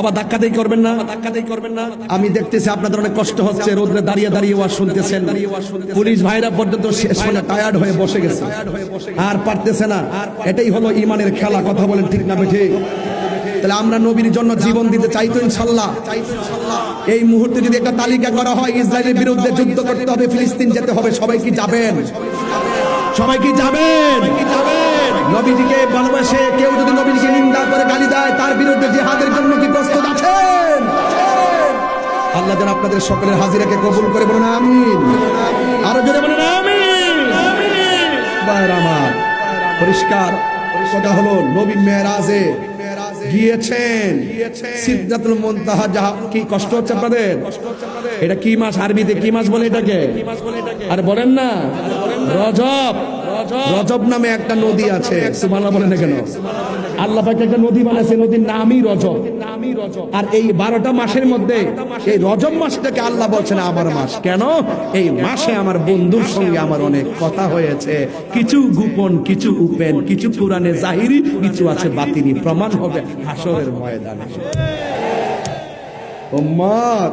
আবার করবেন না করবেন না। আমি দেখতেছি আপনাদের অনেক কষ্ট হচ্ছে দাঁড়িয়ে দাঁড়িয়ে ওয়াজ শুনতেছেন। পুলিশ ভাইরা পর্যন্ত শেষ মানে টায়ার্ড হয়ে বসে গেছে। আর পারতেছে না। এটাই হলো ইমানের খেলা, কথা বলেন ঠিক না বেঠে? তাহলে আমরা নবীর জন্য জীবন দিতে চাইতো ইনশাল্লাহ। এই মুহূর্তে যদি একটা তালিকা করা হয়, ইসরায়েলের বিরুদ্ধে যুদ্ধ করতে হবে, ফিলিস্তিন যেতে হবে, সবাই কি যাবেন? সবাই কি যাবেন? নবীজিকে ভালোবাসে, কেউ যদি নবীজিকে নিন্দা করে গালি দেয় আপনাদের সকলের হাজিরাকে কবুল করে বলুন, আমিন। আরও জোরে বলুন, আমিন। আমার, পরিষ্কার কথা হলো, নবী মেরাজে গিয়েছেন। সিদ্ধাতুল যাহা কি কষ্ট হচ্ছে আপনাদের? এটা কি মাস আরবিতে? কি মাস বলে এটাকে? আর বলেন না? রজব। রজব। নামে একটা নদী আছে। আল্লাহ একটা নদী বানাইছে, নদীর নামই রজব। আর এই বারোটা মাসের মধ্যে এই রজব মাসটাকে আল্লাহ বলছেন আমার মাস। কেন? এই মাসে আমার বন্ধুর সঙ্গে আমার অনেক কথা হয়েছে। কিছু গোপন, কিছু উপেন, কিছু পুরাণে জাহিরি, কিছু আছে বাতিনি। প্রমাণ হবে হাসরের ময়দানে। উম্মত!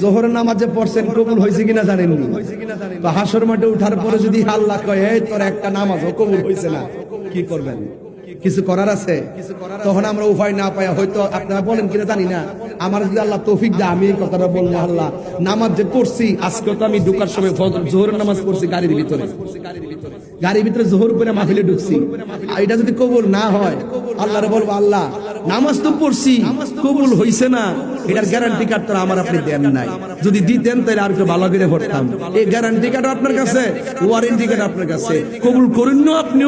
জোহরের নামাজ পড়ছেন কবুল হয়েছে কিনা জানেননি তো হাসর মাঠে উঠার পরে যদি আল্লাহ কয় তোর একটা নামাজ কবুল হয়েছে না। কি করবেন? কিছু করার আছে? তখন আমরা উপায় না পাই হয়তো আপনারা বলেন কিনা জানি না। আমার যদি আল্লাহ তৌফিক দেয়, আমি এই কথাটা বলব, আল্লাহ, নামাজ যে পড়ছি, আজকে তো আমি ঢুকার সময় জোহরের নামাজ পড়ছি গাড়ির ভিতরে। গাড়ির ভিতরে জোহর করে মাহফিলে ঢুকছি। এটা যদি কবুল না হয়, আল্লাহরে বলব, আল্লাহ নামাজ তো পড়ছি, কবুল হইছে না। এটার গ্যারান্টি কার্ড তো আমার আপনি দেন নাই। যদি দিতেন তাহলে আর একটু ভালো করে পড়তাম। এই গ্যারান্টি কার্ড আপনার কাছে ওয়ারেন্টি কার্ড আপনার কাছে। কবুল করুন না আপনি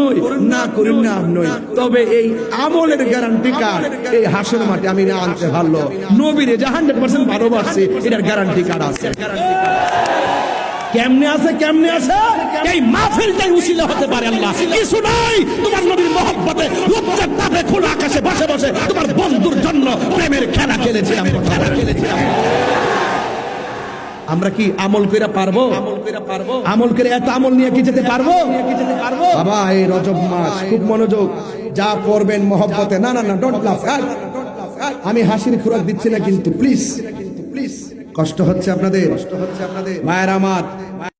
না করুন না আপনি তবে এই আমলের গ্যারান্টি কার্ড এই হাসের মাঠে আমি না আনতে পারল। নবীরে যে হান্ড্রেড পার্সেন্ট ভালোবাসছে, এটার গ্যারান্টি কার্ড আছে। কেমনে আছে কেমনে আছে? এই মাহফিলটাই উসিলা হতে পারে আল্লাহ। কিছু নাই। তোমার নবীর মহব্বতে লজ্জার তাপে খোলা আকাশে বসে বসে তোমার বন্ধুর জন্য প্রেমের খেলা খেলেছিলাম। খেলা খেলেছিলাম। আমরা কি আমল করে পারব? আমল করে পারব। আমল করে এত আমল নিয়ে কি যেতে পারব? বাবা এই রজব মাস খুব মনোযোগ। যা পড়বেন মহব্বতে। না না না ডোন্ট লাফ আমি হাসির খোরাক দিচ্ছি না কিন্তু প্লিজ প্লিজ কষ্ট হচ্ছে আপনাদের। কষ্ট হচ্ছে আপনাদের। মায়ের আমার